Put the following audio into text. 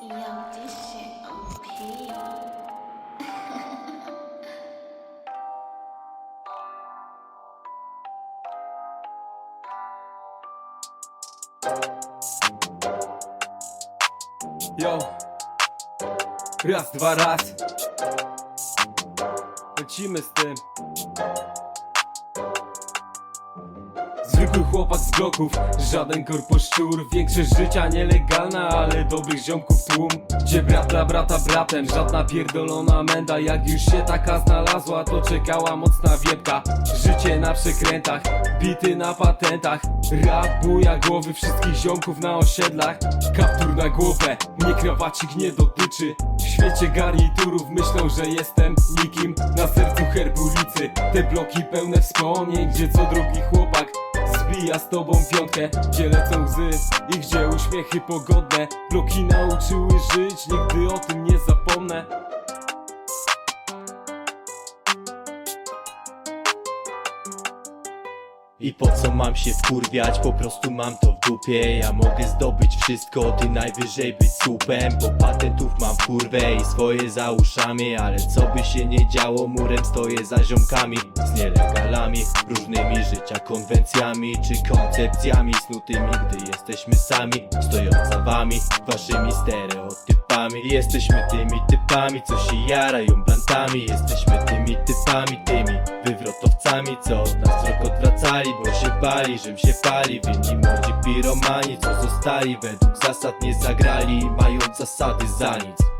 杨继续 OP 哟，раз, два, раз. Lecimy z tym. Zwykły chłopak z bloków, żaden korposzczur Większość życia nielegalna, ale dobrych ziomków tłum. Gdzie brat dla brata bratem, żadna pierdolona menda. Jak już się taka znalazła, to czekała mocna wiepka. Życie na przekrętach, bity na patentach. Rap buja głowy wszystkich ziomków na osiedlach. Kaptur na głowę, mnie krawacik nie dotyczy. W świecie garniturów myślą, że jestem nikim. Na sercu herb ulicy, te bloki pełne wspomnień Gdzie co drugi chłopak Zbija z tobą piątkę, gdzie lecą łzy I gdzie uśmiechy pogodne. Bloki nauczyły żyć, nigdy o tym nie zapomnę I po co mam się wkurwiać, po prostu mam to w dupie. Ja mogę zdobyć wszystko, ty najwyżej być słupem. Bo patentów mam kurwę i swoje za uszami. Ale co by się nie działo, murem stoję za ziomkami. Z nielegalami, różnymi życia konwencjami Czy koncepcjami. Snutymi, gdy jesteśmy sami. Stojąc za wami, waszymi stereotypami. Jesteśmy tymi typami, co się jarają bantami Jesteśmy tymi typami, tymi wywrotowcami Co od nas bo się bali, żem się pali. Winni młodzi piromani, co zostali Według zasad nie zagrali, mając zasady za nic